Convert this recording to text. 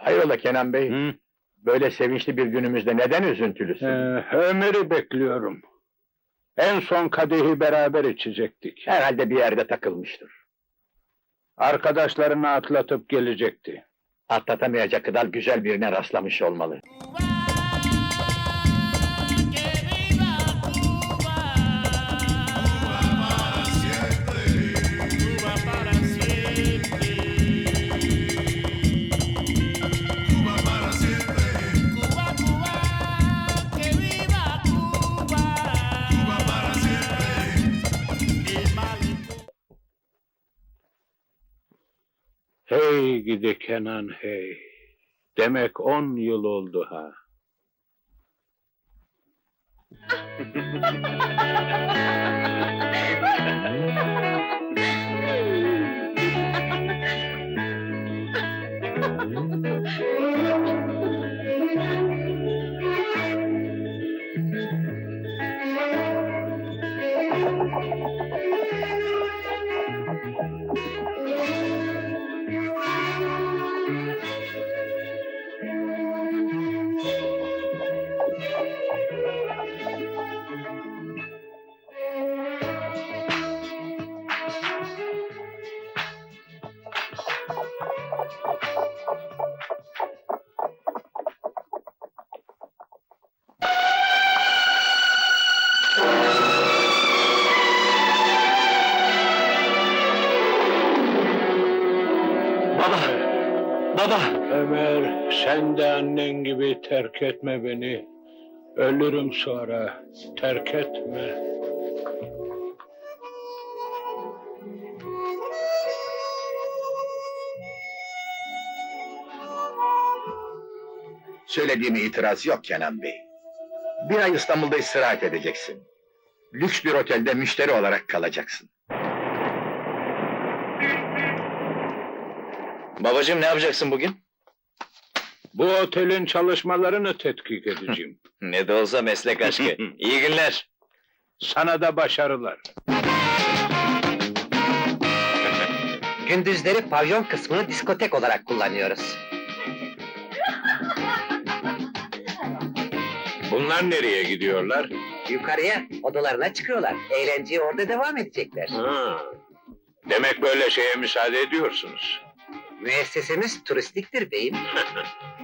Hayrola Kenan Bey? Hı? Böyle sevinçli bir günümüzde neden üzüntülüsün? Ee, Ömer'i bekliyorum. En son kadehi beraber içecektik. Herhalde bir yerde takılmıştır. Arkadaşlarını atlatıp gelecekti. Atlatamayacak kadar güzel birine rastlamış olmalı. Hey gidi Kenan hey. Demek on yıl oldu ha. Baba! Ömer sen de annen gibi terk etme beni. Ölürüm sonra. Terk etme. Söylediğime itiraz yok Kenan Bey. Bir ay İstanbul'da istirahat edeceksin. Lüks bir otelde müşteri olarak kalacaksın. Babacığım ne yapacaksın bugün? Bu otelin çalışmalarını tetkik edeceğim. Ne de olsa meslek aşkı. İyi günler. Sana da başarılar. Gündüzleri pavyon kısmını diskotek olarak kullanıyoruz. Bunlar nereye gidiyorlar? Yukarıya, odalarına çıkıyorlar. Eğlenceye orada devam edecekler. Ha. Demek böyle şeye müsaade ediyorsunuz. Müessesemiz turistiktir beyim.